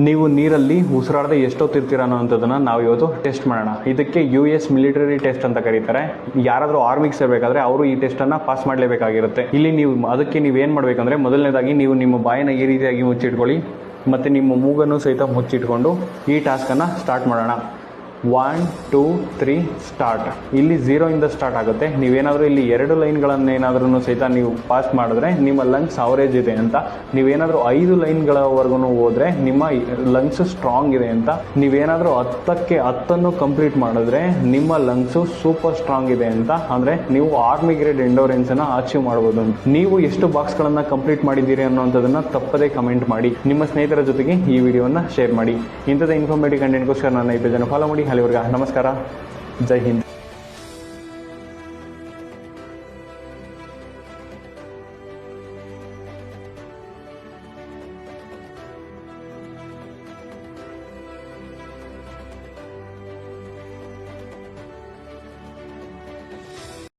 ನೀವು ನೀರಲ್ಲಿ ಉಸಿರಾಡದೆ ಎಷ್ಟೊತ್ತಿರ್ತೀರ ಅನ್ನೋಂಥದ್ದನ್ನ ನಾವು ಇವತ್ತು ಟೆಸ್ಟ್ ಮಾಡೋಣ. ಇದಕ್ಕೆ ಯು ಎಸ್ ಮಿಲಿಟರಿ ಟೆಸ್ಟ್ ಅಂತ ಕರೀತಾರೆ. ಯಾರಾದರೂ ಆರ್ಮಿಗೆ ಸೇರಬೇಕಾದ್ರೆ ಅವರು ಈ ಟೆಸ್ಟನ್ನು ಪಾಸ್ ಮಾಡಲೇಬೇಕಾಗಿರುತ್ತೆ. ಇಲ್ಲಿ ನೀವು ಅದಕ್ಕೆ ನೀವು ಏನು ಮಾಡಬೇಕಂದ್ರೆ ಮೊದಲನೇದಾಗಿ ನೀವು ನಿಮ್ಮ ಬಾಯಿನ ಈ ರೀತಿಯಾಗಿ ಮುಚ್ಚಿಟ್ಕೊಳ್ಳಿ, ಮತ್ತು ನಿಮ್ಮ ಮೂಗನ್ನು ಸಹಿತ ಮುಚ್ಚಿಟ್ಕೊಂಡು ಈ ಟಾಸ್ಕನ್ನು ಸ್ಟಾರ್ಟ್ ಮಾಡೋಣ. ಒನ್ ಟೂ ತ್ರೀ ಸ್ಟಾರ್ಟ್ ಇಲ್ಲಿ ಇಂದ ಸ್ಟಾರ್ಟ್ ಆಗುತ್ತೆ. ನೀವೇನಾದರೂ ಇಲ್ಲಿ ಎರಡು ಲೈನ್ಗಳನ್ನು ಏನಾದ್ರೂ ಸಹಿತ ನೀವು ಪಾಸ್ ಮಾಡಿದ್ರೆ ನಿಮ್ಮ ಲಂಗ್ಸ್ ಅವರೇಜ್ ಇದೆ ಅಂತ. ನೀವೇನಾದರೂ ಐದು ಲೈನ್ಗಳವರೆಗೂ ಹೋದರೆ ನಿಮ್ಮ ಲಂಗ್ಸ್ ಸ್ಟ್ರಾಂಗ್ ಇದೆ ಅಂತ. ನೀವೇನಾದರೂ ಹತ್ತಕ್ಕೆ ಹತ್ತನ್ನು ಕಂಪ್ಲೀಟ್ ಮಾಡಿದ್ರೆ ನಿಮ್ಮ ಲಂಗ್ಸು ಸೂಪರ್ ಸ್ಟ್ರಾಂಗ್ ಇದೆ ಅಂತ. ಅಂದರೆ ನೀವು ಆರ್ಮಿ ಗ್ರೇಡ್ ಎಂಡೋರೆನ್ಸನ್ನು ಅಚೀವ್ ಮಾಡ್ಬೋದು ನೀವು ಎಷ್ಟು ಬಾಕ್ಸ್ಗಳನ್ನು ಕಂಪ್ಲೀಟ್ ಮಾಡಿದ್ದೀರಿ ಅನ್ನೋಂಥದ್ದನ್ನು ತಪ್ಪದೇ ಕಮೆಂಟ್ ಮಾಡಿ. ನಿಮ್ಮ ಸ್ನೇಹಿತರ ಜೊತೆಗೆ ಈ ವಿಡಿಯೋವನ್ನು ಶೇರ್ ಮಾಡಿ. ಇಂಥದ್ದು ಇನ್ಫಾರ್ಮೇಟಿವ್ ಕಂಟೆಂಟ್ಗೋಸ್ಕರ ನನ್ನ ಈ ಜನ ಫಾಲೋ ಮಾಡಿ. ಅಲ್ಲಿವರೆಗೆ ನಮಸ್ಕಾರ ಜೈ ಹಿಂದ್